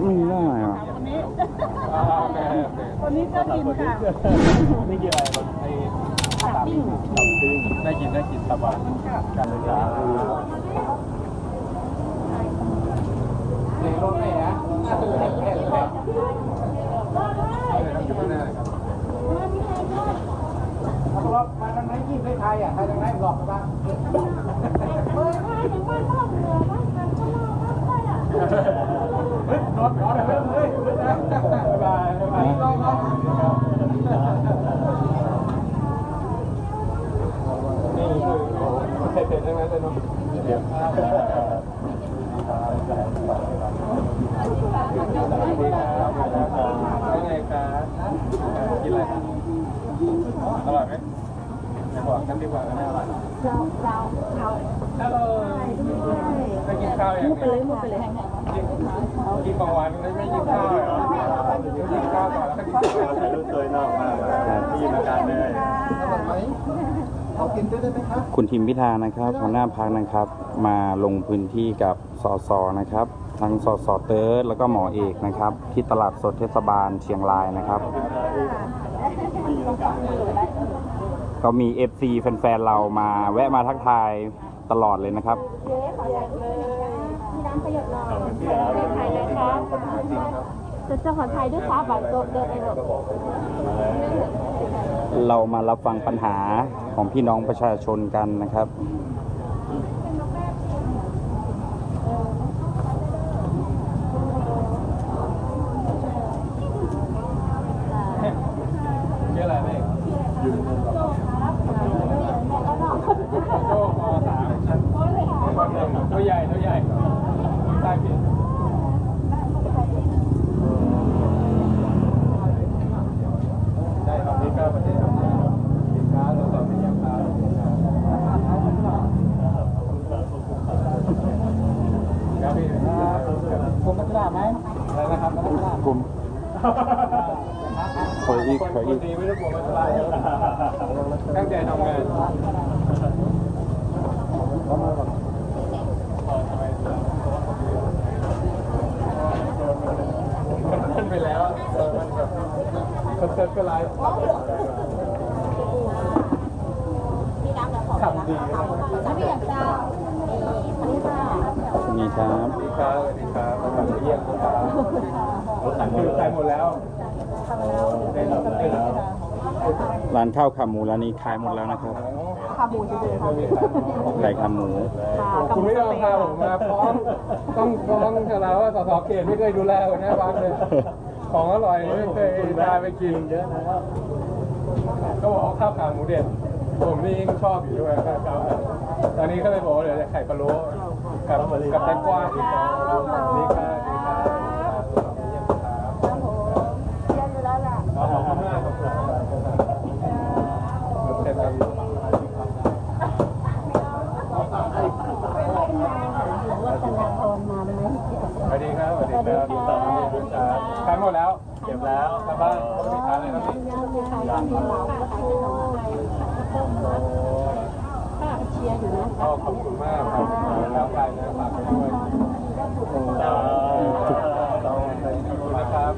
ไม่ได้อะคนนี้อ่าโอเคโอเคคนนี้ก็กินค่ะนี่กินอะไรมันไอ้ตับปิ้งตับปิ้งได้กินได้กินสบายการศึกษาในรถไหนนะถ้าตื่นแค่เลยครับอยู่ข้างหน้าเลยครับเพราะว่ามาทางไหนยิ้มได้ใครอะใครทางไหนหลอกบ้างเออใช่ถึงบ้าน องลองนี่คือโอ้เผ็ดๆทั้งนั้นเลยเนาะเดี๋ยวว่าไงครับกินอะไรครับอร่อยไหมไม่บอกกันดีกว่ากันแน่อร่อยเราเราเราฮัลโหลไปกินข้าวยังไปเลยหมดไปเลย กินกินของหวานไม่ไม่กินข้าวเหรอกินข้าวก่อนแล้วก็กินข้าวถ่ายรูปสวยนอกมากที่ยินอาการเลยเอากินได้คุณทิมพิธานะครับหัวหน้าพักนะครับ มาลงพื้นที่กับสสนะครับ ทั้งสสเติร์ดแล้วก็หมอเอกนะครับ ที่ตลาดสดเทศบาลเชียงรายนะครับ ก็มี FC แฟนๆเรามาแวะมาทักทายตลอดเลยนะครับ เจ๊ขออยากเลยมีน้ำประโยชน์หน่อยขอไทยเลยครับจะเจ้าของไทยด้วยครับบัตรโตเดินไปหรอกเรามารับฟังปัญหาของพี่น้องประชาชนกันนะครับชื่ออะไรแม่ชคมสามชั้นตัวใหญ่ตัวใหญ่ใต้ผิดได้ครับนี่ก็ประเทศสินค้าเราต่อไปยังค้าครับพี่ผมพัฒนาไหมอะไร นะครับพัฒนาผมขออีกขอคอีนกดีไม่ต้องกลัวมันตายตั้งใจทำงานมันไปแล้วเออมันแบบคนเติร์ดก็ไลฟ์มีน้ำแบบของทำดีนะน้ำพี่อยากจะนี่ค่ะ นี่ครับสวัสดีครับสวัสดีครับมาทำเยี่ยมครับขายหมดแล้วได้รับได้รับร้านข้าวขาหมูร้านนี้ขายหมดแล้วนะครับขาหมูจะดูค่ะไก่ขาหมูคุณไม่ต้องพาผมมาฟ้องต้องฟ้องกับเราว่าสสเขตไม่เคยดูแลหัวหน้าบ้านเลยของอร่อยไม่เคยพาไปกินเยอะนะครับก็บอกข้าวขาหมูเด็ด ผมนี่ยิ่งชอบอยู่ด้วยครับตอนนี้ก็เลยบอกว่าเดี๋ยวจะไข่ปลาโล้กับกับแตงกวาอีกครับนี่ครับนี่ครับครับผมเรียนอยู่แล้วล่ะขอบคุณมากครับเสร็จครับว่าจะนาพรมาไหมสวัสดีครับ สวัสดีครับขายหมดแล้ว เก็บแล้วกลับบ้านไม่มีขายอะไรครับพี่ ยัง มีใครบ้างที่เราก็ขายเป็นน้อยป้าเชียร์อยู่นะก็ขอบคุณมากครับแล้วไปนะฝากไปด้วยขอบคุณนะครับขอบคุณมากครับ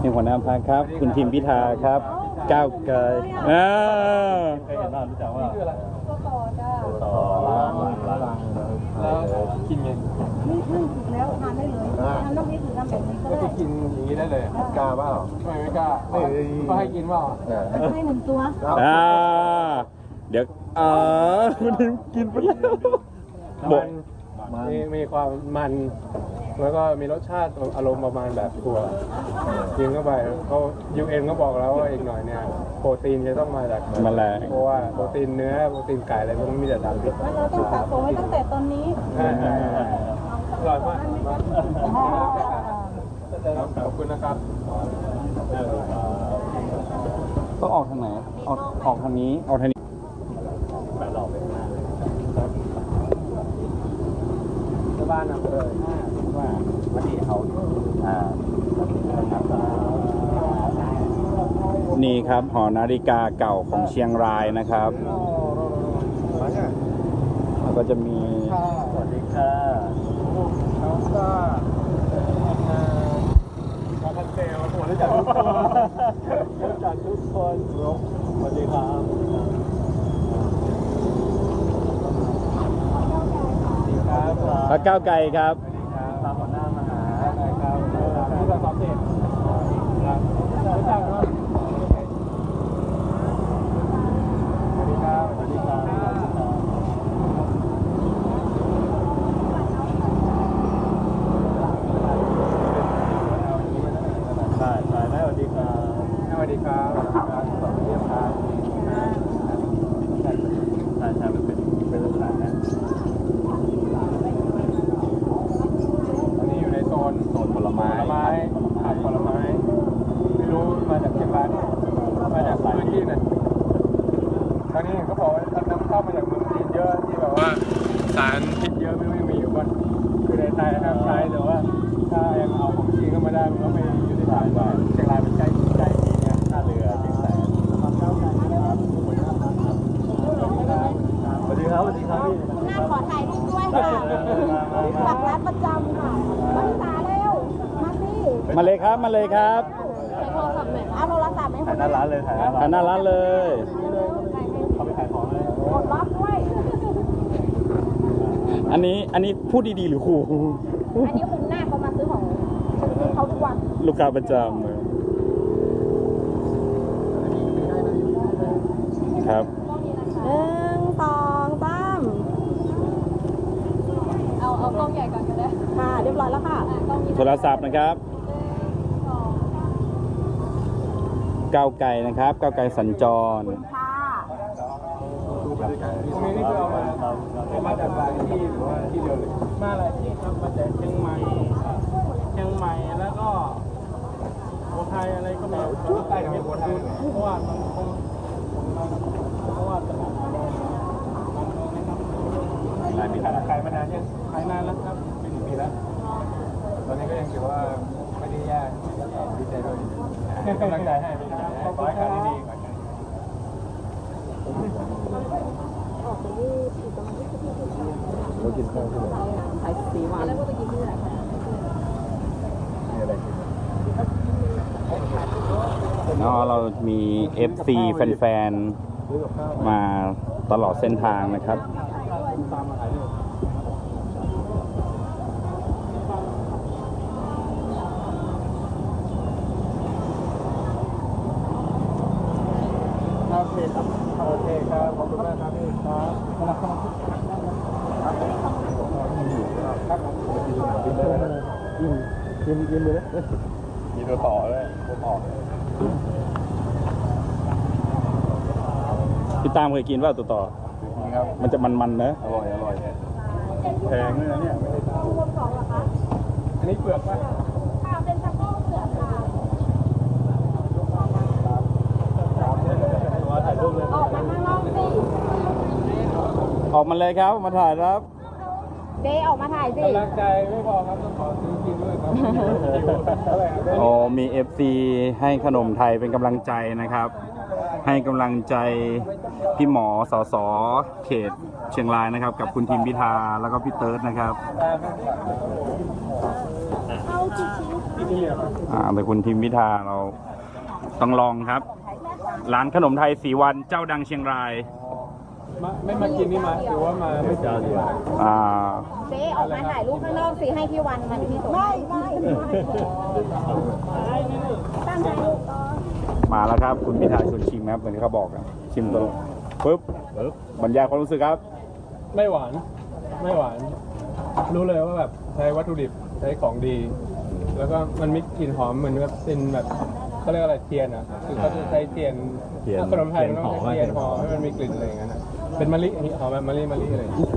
นี่หัวหน้าพักครับ คุณทิมพิธาครับ ก้าวไกลอ่าเคยเห็นบ้างรู้จักว่าคืออะไรก็ต่อจ้าต่อแล้วกินไง ไม่ไม่ถูกแล้วทานได้เลยทานน้ำพริกหรือทำแบบนี้ก็ก็ได้จะกินอย่างนี้ได้เลยกล้าเปล่า ทำไมไม่กล้าก็ให้กินเปล่าให้หนึ่งตัวอ่าเดี๋ยวอ่าคุณทิมกินไปแล้วบอก มันมีมีความมัน แล้วก็มีรสชาติอารมณ์ประมาณแบบถั่วกินเข้าไปเขายูเอ็นก็บอกแล้วว่าอีกหน่อยเนี่ย โปรตีนจะต้องมาจากแมลง เพราะว่าโปรตีนเนื้อโปรตีนไก่อะไรพวกนี้มีแต่สารพิษ แล้วเราต้องสะสมไว้ตั้งแต่ตอนนี้ ใช่ใช่ใช่อ ร่อยมากครับขอบคุณนะครับต้องออกทางไหนออกออกทางนี้ออกทางนี้ที่บ้านอำเภอว่าวันนี้เขาอ่านี่ครับหอนาฬิกาเก่าของเชียงรายนะครับมาเนี่ย ก็จะมีสวัสดีค่ะน้องซ่าอ่ามาพันเซลผมรู้จักทุกคนรู้จักทุกคนสวัสดีครับสวัสดีครับพรรคก้าวไกลครับสวัสดีครับ ตามหัวหน้ามาหาได้ครับที่เราสอบเสร็จครับรู้จักเนาะสวัสดีครับ สวัสดีครับ ใช่ใช่ได้สวัสดีครับสวัสดีครับสวัสดีครับสวัสดีครับใช่ใช่ใช่มันเป็นเป็นลักษณะนั้นอันนี้อยู่ในโซนโซนผลไม้ผลไม้ผักผลไม้ ไม่รู้ มาจากเชียงรายมาจากพื้นที่ไหนตอนนี้เห็นเขาบอกว่านำเข้ามาจากเมืองจีนเยอะที่แบบว่าสารพิษเยอะไม่รู้ยังมีอยู่บ้างคือในไทยห้ามใช้แต่ว่าถ้ายังเอาของจีนเข้ามาได้มันก็ไม่ยุติธรรมว่าเชียงรายเป็นใกล้ใกล้จีนเนี่ยท่าเรือเชียงแสนสวัสดีครับสวัสดีครับพี่หน้าขอถ่ายรูปด้วยค่ะหลักร้านประจำค่ะมาริสาเร็วมาสิมาเลยครับมาเลยครับใช้โท รศัพท์หน่อยเอาโทรศัพท์ไหมถ่ายหน้าร้านเลยถ่ายหน้าร้าอ่านหน้าร้านเลย เขาไปขายของเลยกดรับด้วย อันนี้อันนี้พูดดีๆหรือขู่อันนี้คุณหน้าเขามาซื้อของฉันซื้อเขาทุกวันลูกค้าประจำเลยครับ หนึ่งสองสามเอาเอากล้องใหญ่ก่อนก็ได้ค่ะ เรียบร้อยแล้วค่ะอะกล้องนี้โทรศัพท์นะครับ ก้าวไก่นะครับ ก้าวไก่สัญจรค่ะนี่คือเอามาเอามาจากหลายที่หรือว่าที่เดียวเลยมาหลายที่ครับมาจากเชียงใหม่เชียงใหม่แล้วก็โอไทยอะไรก็มีใต้กับโคไทยเพราะว่ามันคงเพราะว่าตลาดมันมันนะครับขายมีขายขายมานานยังขายนานแล้วครับเป็นกี่ปีแล้ว ตอนนี้ก็ยังถือว่าไม่ได้ยากดีใจด้วยกำลังใจให้ขอให้ขายดีๆก่อน ขายสีวันแล้วก็ตะกี้ที่ไหนคะมีอะไรกินเนาะเรามี FC แฟนๆมาตลอดเส้นทางนะครับ ตามมาขายเลยครับโอเคครับโอเคครับขอบคุณมากครับพี่ครับ ครับกินเลยกินกินกินเลยมีตัวต่อเลยตัวต่อพี่ตามเคยกินว่าตัวต่อครับมันจะมันๆนะอร่อยอร่อยแพงด้วยนะเนี่ยไม่ได้ถูกอันนี้เปลือกป่ะค่ะเป็นสะโพกเสือกค่ะตัวถ่ายรูปเลยออกมาข้างนอกสิ ออกมาเลยครับ มาถ่ายครับเจ๊ออกมาถ่ายสิ กำลังใจไม่พอครับต้องขอซื้อกินด้วยครับเท่าไหร่ครับโอ้มี FC ให้ขนมไทยเป็นกำลังใจนะครับ ให้กำลังใจพี่หมอสอสอเขตเชียงรายนะครับ กับคุณทิมพิธาแล้วก็พี่เติร์ดนะครับเอากี่ชิ้นที่นี่ครับอ่าเป็นคุณทิมพิธาเราต้องลองครับ ร้านขนมไทยสีวันเจ้าดังเชียงราย มาไม่มากินนี่มาถือว่ามาไม่เจอดีกว่าอ่าเจ๊ออกมาถ่ายรูปข้างนอกสิให้พี่วันมันพี่สมไม่ไม่ตั้งใจลูกก่อนมาแล้วครับ คุณพิธาชวนชิมครับเหมือนที่เขาบอกอะชิมตัวปุ๊บปุ๊บบรรยายความรู้สึกครับ ไม่หวาน ไม่หวาน รู้เลยว่าแบบใช้วัตถุดิบใช้ของดี แล้วก็มันมีกลิ่นหอมเหมือนกับเป็นแบบเขาเรียกอะไรเทียนอะคือเขาจะใช้เทียนเทียนถ้าขนมไทยมันต้องใช้เทียนหอมให้มันมีกลิ่นอะไรอย่างเงี้ยนะ เป็นมะลิหอมแบบมะลิมะลิอะไรอย่างเงี้ย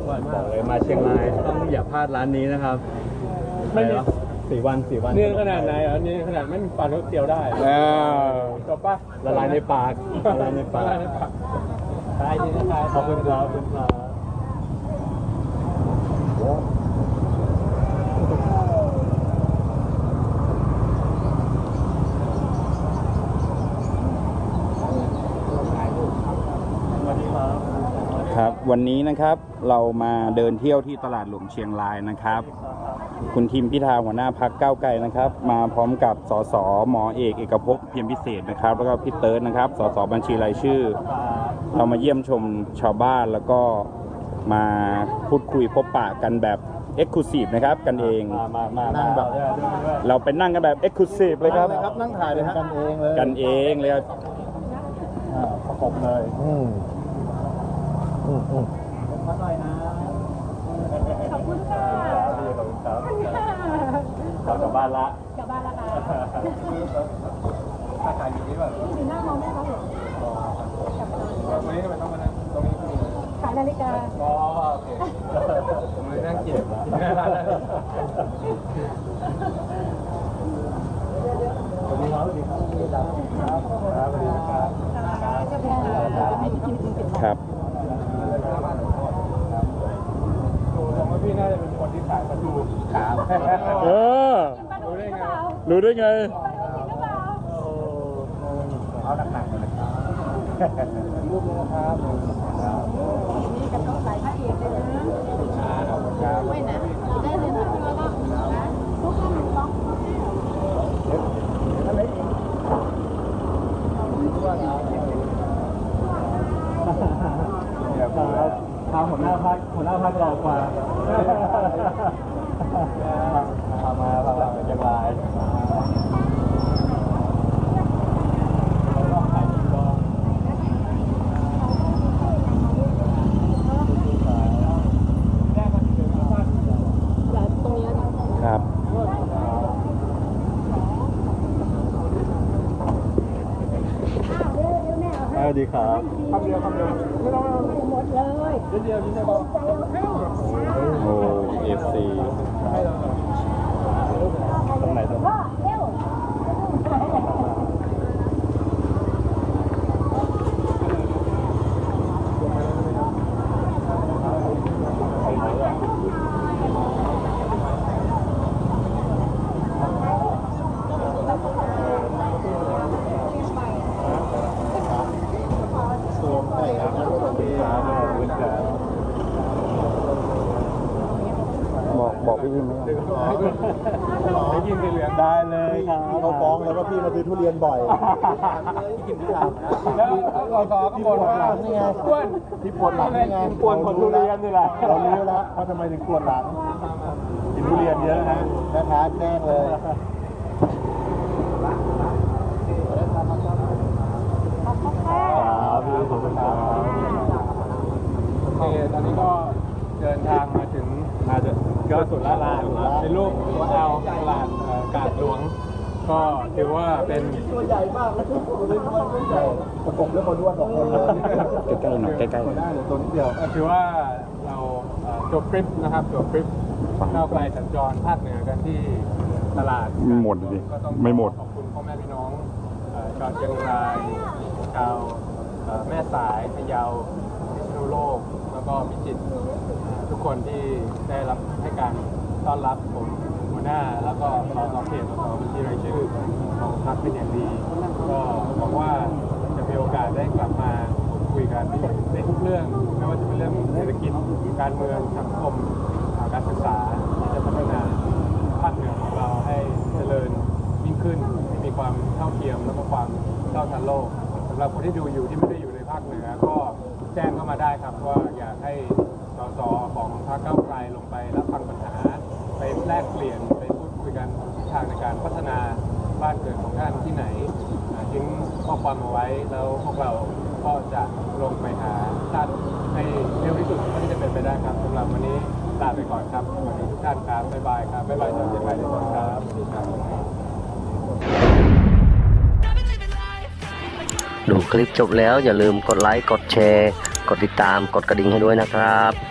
อร่อยมากเลยมาเชียงรายต้องอย่าพลาดร้านนี้นะครับไม่มี สี่วันสี่วันเนื้อขนาดไหนอะนี่ขนาดไม่มีฟันก็เคี้ยวได้เออจบป่ะละลายในปากละลายในปากละลายในปากตายดีนะตายขอบคุณครับขอบคุณครับ ครับครับวันนี้นะครับเรามาเดินเที่ยวที่ตลาดหลวงเชียงรายนะครับ คุณทิมพิธาหัวหน้าพักเก้าวไกลนะครับ มาพร้อมกับสสหมอเอกเอกภพเพียรพิเศษนะครับ แล้วก็พี่เติร์ดนะครับสสบัญชีรายชื่อ เรามาเยี่ยมชมชาวบ้านแล้วก็มาพูดคุยพบปะกันแบบเอ็กซ์คลูซีฟนะครับกันเอง มามามานั่งแบบเราไปนั่งกันแบบเอ็กซ์คลูซีฟเลยครับเลยครับนั่งถ่ายเลยฮะกันเองเลยกันเองเลยครับประกบเลย อืม อืมอืมขอบคุณค่ะครับเรากลับบ้านละกลับบ้านล้วค่ะถ้าถ่ายอยู่นี่แบบอยู่หน้ามองไม่เขาเหรอวันนี้ทำไมต้องมานั่งตรงนี้ขายนาฬิกาอ๋อโอเคผมเลยนั่งกินกินหน้าร้านแล้วสวัสดีครับสวัสดีครับสวัสดีครับสวัสดีครับครับ ดูผมว่าพี่น่าจะเป็นคนที่ขายปลาทูขาว เออ รู้ได้ไงวะรู้ได้ไง เอาหนักๆเลยนะครับรูปนี้นะครับนี่กับต้องใส่พระเอกเลยนะครับไม่นะได้เลยนะพี่ว่าก็นะทุกคนร้อง เดี๋ยวครับทางหัวหน้าพักหัวหน้าพักรอกว่าพามาพามาเป็นยังไงครับ สวัส ดีครับคำเดียวคำเดียวไม่ต้องหมดเลยเดียวเดียวที่จะบอกโอ้เอฟซีตรงไหนตรงไหน พ่อเร็ว ตัวใช่ครับ บอกบอกพี่พิมพ์ไหม ได้ยินสีเหลือง ได้เลยครับ เขาฟ้องแล้วว่าพี่มาซื้อทุเรียนบ่อย แล้วสอสอก็บ่นว่าอ้วนที่ปวดหลังนี่ไงปวดคนทุเรียนนี่แหละเรารู้แล้วว่าทำไมถึงปวดหลังกินทุเรียนเยอะนะแม่ค้แจ้งเลยครับพี่ขอบคุณครับโอเคตอนนี้ก็เดินทางมาถึงน่าจะก็สุดละลานเป็นรูปตัวแอลตลาดกาดหลวง ก็ถือว่าเป็นตัวใหญ่มากแล้วเล็กประกบด้วยคนด้วนสองคนใกล้ๆหน่อยใกล้คนได้หลือยตัวนิดเดียวถือว่าเราจบทริปนะครับจบทริปก้าวไกลสัญจรภาคเหนือกันที่ตลาดหมดดิก็ต้องไม่หมดขอบคุณพ่อแม่พี่น้องชาวเชียงรายชาวแม่สายพะเยาพิษณุโลก แล้วก็พิจิตรทุกคนที่ได้รับให้การต้อนรับผม หน้า แล้วก็สอสอเขตสสบัญชีรายชื่อของพรรคเป็นอย่างดี ก็หวังว่าจะมีโอกาสได้กลับมาคุยกันในทุกเรื่องไม่ว่าจะเป็นเรื่องเศรษฐกิจการเมืองสังคมการศึกษาที่จะพัฒนาภาคเหนือของเราให้เจริญยิ่งขึ้นให้มีความเท่าเทียมแล้วก็ความเท่าทันโลกสำหรับคนที่ดูอยู่ที่ไม่ได้อยู่ในภาคเหนือก็แจ้งเข้ามาได้ครับว่าอยากให้สสของพรรคเก้า แลกเปลี่ยนไปพูดคุยกันทิศทางในการพัฒนาบ้านเกิดของท่านที่ไหนทิ้งข้อความเอาไว้แล้วพวกเราก็จะลงไปหาท่านให้เร็วที่สุดเท่าที่จะเป็นไปได้ครับสำหรับวันนี้ลาไปก่อนครับสวัสดีทุกท่านครับบ๊ายบายครับบ๊ายบายจากเชียงรายทุกคนครับสวัสดีครับดูคลิปจบแล้วอย่าลืมกดไลค์ กดแชร์ กดติดตาม กดกระดิ่งให้ด้วยนะครับ